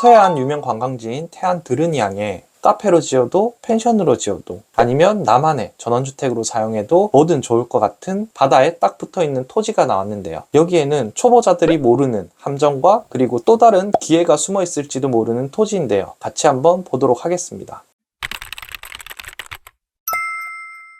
서해안 유명 관광지인 태안 드르니앙에 카페로 지어도 펜션으로 지어도 아니면 나만의 전원주택으로 사용해도 뭐든 좋을 것 같은 바다에 딱 붙어 있는 토지가 나왔는데요. 여기에는 초보자들이 모르는 함정과 그리고 또 다른 기회가 숨어 있을지도 모르는 토지인데요. 같이 한번 보도록 하겠습니다.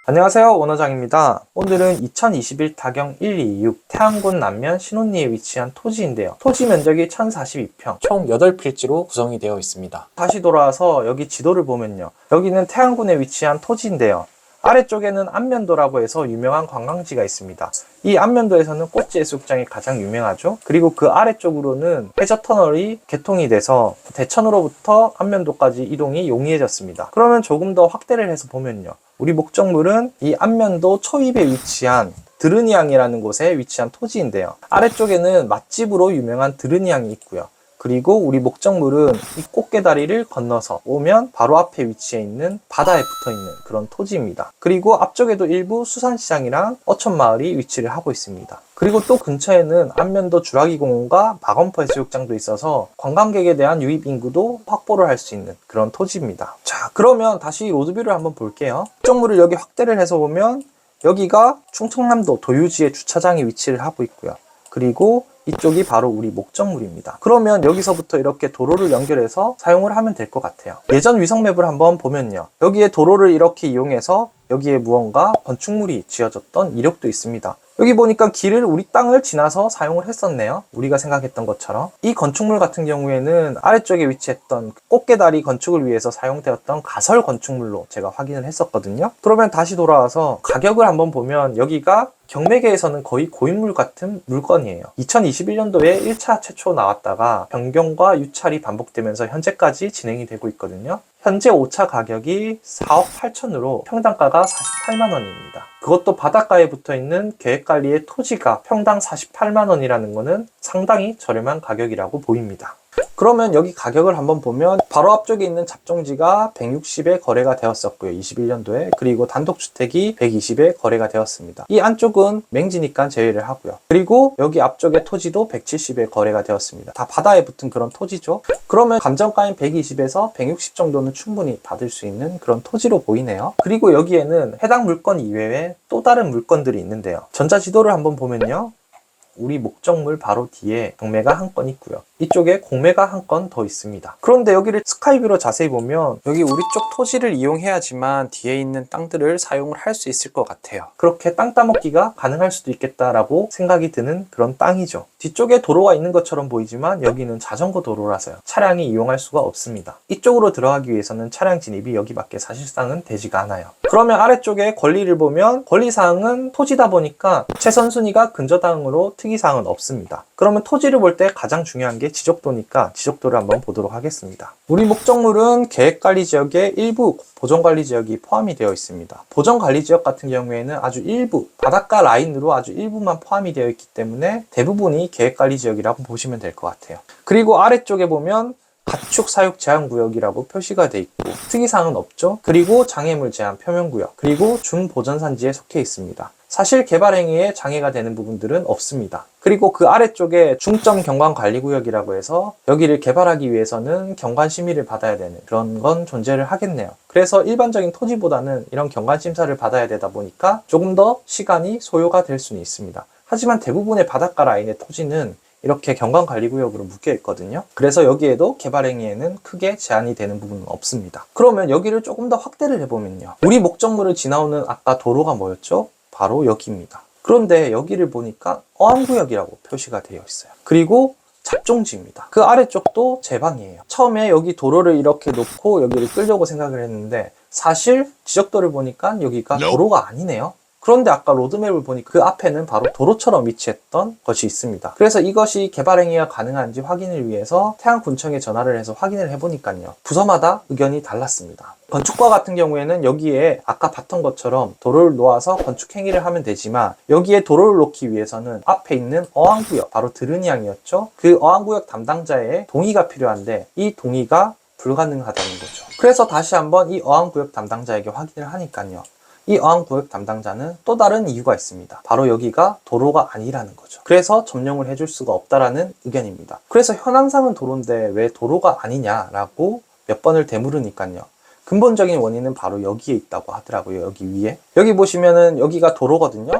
안녕하세요 원어장입니다. 오늘은 2021 타경 126 태안군 남면 신혼리에 위치한 토지인데요. 토지 면적이 1042평 총 8필지로 구성이 되어 있습니다. 다시 돌아와서 여기 지도를 보면요. 여기는 태안군에 위치한 토지인데요 아래쪽에는 안면도라고 해서 유명한 관광지가 있습니다. 이 안면도에서는 꽃지 해수욕장이 가장 유명하죠. 그리고 그 아래쪽으로는 해저 터널이 개통이 돼서 대천으로부터 안면도까지 이동이 용이해졌습니다. 그러면 조금 더 확대를 해서 보면요. 우리 목적물은 이 안면도 초입에 위치한 드르니앙이라는 곳에 위치한 토지인데요. 아래쪽에는 맛집으로 유명한 드르니앙이 있고요. 그리고 우리 목적물은 이 꽃게다리를 건너서 오면 바로 앞에 위치해 있는 바다에 붙어 있는 그런 토지입니다. 그리고 앞쪽에도 일부 수산시장이랑 어촌마을이 위치를 하고 있습니다. 그리고 또 근처에는 안면도 주라기 공원과 마건포 해수욕장도 있어서 관광객에 대한 유입 인구도 확보를 할 수 있는 그런 토지입니다. 자, 그러면 다시 로드뷰를 한번 볼게요. 목적물을 여기 확대를 해서 보면 여기가 충청남도 도유지의 주차장이 위치를 하고 있고요. 그리고 이쪽이 바로 우리 목적물입니다. 그러면 여기서부터 이렇게 도로를 연결해서 사용을 하면 될 것 같아요. 예전 위성맵을 한번 보면요. 여기에 도로를 이렇게 이용해서 여기에 무언가 건축물이 지어졌던 이력도 있습니다. 여기 보니까 길을 우리 땅을 지나서 사용을 했었네요. 우리가 생각했던 것처럼. 이 건축물 같은 경우에는 아래쪽에 위치했던 꽃게다리 건축을 위해서 사용되었던 가설 건축물로 제가 확인을 했었거든요. 그러면 다시 돌아와서 가격을 한번 보면 여기가 경매계에서는 거의 고인물 같은 물건이에요. 2021년도에 1차 최초 나왔다가 변경과 유찰이 반복되면서 현재까지 진행이 되고 있거든요. 현재 5차 가격이 4억 8천으로 평당가가 48만 원입니다. 그것도 바닷가에 붙어 있는 계획관리의 토지가 평당 48만 원이라는 것은 상당히 저렴한 가격이라고 보입니다. 그러면 여기 가격을 한번 보면 바로 앞쪽에 있는 잡종지가 160에 거래가 되었었고요. 21년도에. 그리고 단독주택이 120에 거래가 되었습니다. 이 안쪽은 맹지니까 제외를 하고요. 그리고 여기 앞쪽에 토지도 170에 거래가 되었습니다. 다 바다에 붙은 그런 토지죠. 그러면 감정가인 120에서 160 정도는 충분히 받을 수 있는 그런 토지로 보이네요. 그리고 여기에는 해당 물건 이외에 또 다른 물건들이 있는데요. 전자지도를 한번 보면요. 우리 목적물 바로 뒤에 경매가 한 건 있고요. 이쪽에 공매가 한 건 더 있습니다. 그런데 여기를 스카이뷰로 자세히 보면 여기 우리 쪽 토지를 이용해야지만 뒤에 있는 땅들을 사용을 할 수 있을 것 같아요. 그렇게 땅 따먹기가 가능할 수도 있겠다라고 생각이 드는 그런 땅이죠. 뒤쪽에 도로가 있는 것처럼 보이지만 여기는 자전거 도로라서요. 차량이 이용할 수가 없습니다. 이쪽으로 들어가기 위해서는 차량 진입이 여기밖에 사실상은 되지가 않아요. 그러면 아래쪽에 권리를 보면 권리사항은 토지다 보니까 최선순위가 근저당으로 특이사항은 없습니다. 그러면 토지를 볼 때 가장 중요한 게 지적도니까 지적도를 한번 보도록 하겠습니다. 우리 목적물은 계획관리 지역의 일부 보전관리 지역이 포함이 되어 있습니다. 보전관리 지역 같은 경우에는 아주 일부, 바닷가 라인으로 아주 일부만 포함이 되어 있기 때문에 대부분이 계획관리 지역이라고 보시면 될 것 같아요. 그리고 아래쪽에 보면 가축 사육 제한 구역이라고 표시가 돼 있고 특이사항은 없죠. 그리고 장애물 제한 표면 구역, 그리고 준보전산지에 속해 있습니다. 사실 개발 행위에 장애가 되는 부분들은 없습니다. 그리고 그 아래쪽에 중점 경관 관리 구역이라고 해서 여기를 개발하기 위해서는 경관 심의를 받아야 되는 그런 건 존재를 하겠네요. 그래서 일반적인 토지보다는 이런 경관 심사를 받아야 되다 보니까 조금 더 시간이 소요가 될 수는 있습니다. 하지만 대부분의 바닷가 라인의 토지는 이렇게 경관관리구역으로 묶여 있거든요. 그래서 여기에도 개발행위에는 크게 제한이 되는 부분은 없습니다. 그러면 여기를 조금 더 확대를 해보면요. 우리 목적물을 지나오는 아까 도로가 뭐였죠? 바로 여기입니다. 그런데 여기를 보니까 어항구역이라고 표시가 되어 있어요. 그리고 잡종지입니다. 그 아래쪽도 제 방이에요. 처음에 여기 도로를 이렇게 놓고 여기를 끌려고 생각을 했는데 사실 지적도를 보니까 여기가 도로가 아니네요. 그런데 아까 로드맵을 보니까 그 앞에는 바로 도로처럼 위치했던 것이 있습니다. 그래서 이것이 개발 행위가 가능한지 확인을 위해서 태양군청에 전화를 해서 확인을 해보니까요. 부서마다 의견이 달랐습니다. 건축과 같은 경우에는 여기에 아까 봤던 것처럼 도로를 놓아서 건축 행위를 하면 되지만 여기에 도로를 놓기 위해서는 앞에 있는 어항구역, 바로 드르니앙이었죠. 그 어항구역 담당자의 동의가 필요한데 이 동의가 불가능하다는 거죠. 그래서 다시 한번 이 어항구역 담당자에게 확인을 하니까요. 이 어항구역 담당자는 또 다른 이유가 있습니다. 바로 여기가 도로가 아니라는 거죠. 그래서 점령을 해줄 수가 없다라는 의견입니다. 그래서 현황상은 도로인데 왜 도로가 아니냐라고 몇 번을 되물으니까요. 근본적인 원인은 바로 여기에 있다고 하더라고요. 여기 위에. 여기 보시면은 여기가 도로거든요.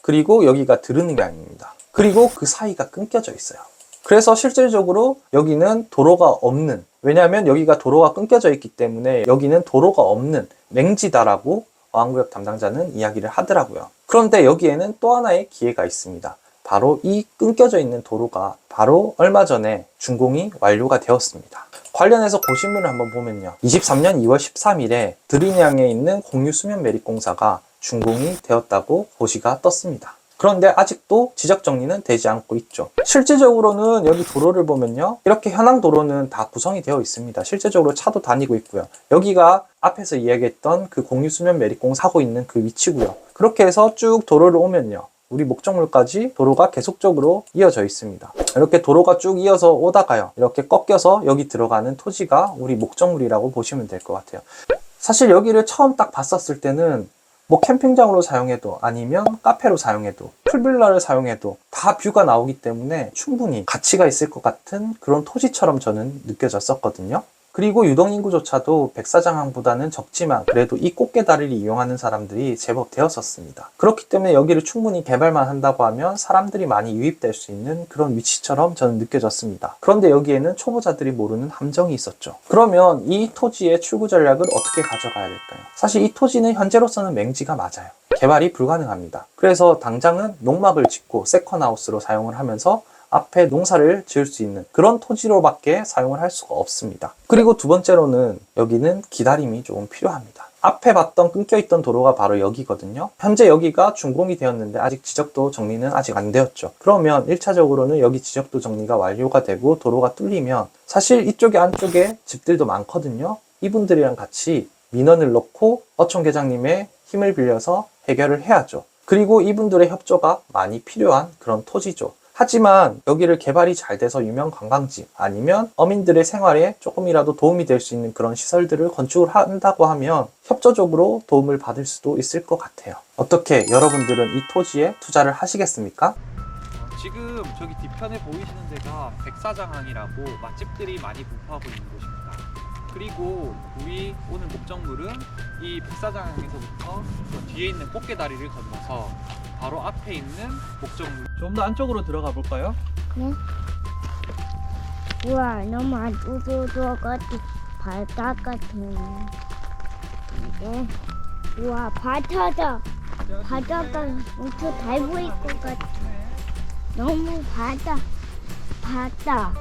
그리고 여기가 들은강입니다. 그리고 그 사이가 끊겨져 있어요. 그래서 실질적으로 여기는 도로가 없는 왜냐하면 여기가 도로가 끊겨져 있기 때문에 여기는 도로가 없는 맹지다라고 어항구역 담당자는 이야기를 하더라고요. 그런데 여기에는 또 하나의 기회가 있습니다. 바로 이 끊겨져 있는 도로가 바로 얼마 전에 준공이 완료가 되었습니다. 관련해서 고신문을 한번 보면요. 23년 2월 13일에 드린양에 있는 공유 수면 매립 공사가 준공이 되었다고 고시가 떴습니다. 그런데 아직도 지적 정리는 되지 않고 있죠. 실질적으로는 여기 도로를 보면요. 이렇게 현황 도로는 다 구성이 되어 있습니다. 실제적으로 차도 다니고 있고요. 여기가 앞에서 이야기했던 그 공유 수면 매립공 사고 있는 그 위치고요. 그렇게 해서 쭉 도로를 오면요. 우리 목적물까지 도로가 계속적으로 이어져 있습니다. 이렇게 도로가 쭉 이어서 오다가요. 이렇게 꺾여서 여기 들어가는 토지가 우리 목적물이라고 보시면 될 것 같아요. 사실 여기를 처음 딱 봤었을 때는 뭐 캠핑장으로 사용해도 아니면 카페로 사용해도 풀빌라를 사용해도 다 뷰가 나오기 때문에 충분히 가치가 있을 것 같은 그런 토지처럼 저는 느껴졌었거든요. 그리고 유동인구조차도 백사장항보다는 적지만 그래도 이 꽃게 다리를 이용하는 사람들이 제법 되었었습니다. 그렇기 때문에 여기를 충분히 개발만 한다고 하면 사람들이 많이 유입될 수 있는 그런 위치처럼 저는 느껴졌습니다. 그런데 여기에는 초보자들이 모르는 함정이 있었죠. 그러면 이 토지의 출구 전략을 어떻게 가져가야 될까요? 사실 이 토지는 현재로서는 맹지가 맞아요. 개발이 불가능합니다. 그래서 당장은 농막을 짓고 세컨하우스로 사용을 하면서 앞에 농사를 지을 수 있는 그런 토지로밖에 사용을 할 수가 없습니다. 그리고 두 번째로는 여기는 기다림이 조금 필요합니다. 앞에 봤던 끊겨있던 도로가 바로 여기거든요. 현재 여기가 준공이 되었는데 아직 지적도 정리는 아직 안 되었죠. 그러면 1차적으로는 여기 지적도 정리가 완료가 되고 도로가 뚫리면 사실 이쪽에 안쪽에 집들도 많거든요. 이분들이랑 같이 민원을 넣고 어촌 계장님의 힘을 빌려서 해결을 해야죠. 그리고 이분들의 협조가 많이 필요한 그런 토지죠. 하지만 여기를 개발이 잘 돼서 유명 관광지 아니면 어민들의 생활에 조금이라도 도움이 될 수 있는 그런 시설들을 건축을 한다고 하면 협조적으로 도움을 받을 수도 있을 것 같아요. 어떻게 여러분들은 이 토지에 투자를 하시겠습니까? 지금 저기 뒤편에 보이시는 데가 백사장항이라고 맛집들이 많이 분포하고 있는 곳입니다. 그리고 우리 오늘 목적물은 이 백사장항에서부터 저 뒤에 있는 꽃게다리를 건너서 바로 앞에 있는 목적물. 좀 더 안쪽으로 들어가 볼까요? 우와 너무 안 우두두어가지고 바다 같은 이게. 우와 바다다 바다가 엄청 잘 보일 것 같아. 너무 바다. 바다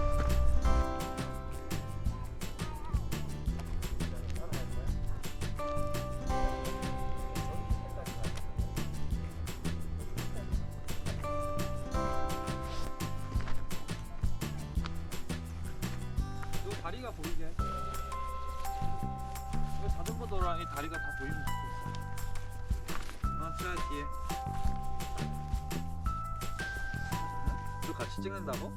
다리가 보이게 이 자전거 도로랑 이 다리가 다 보이면 좋겠어. 어, 저 뒤에. 또 같이 찍는다고?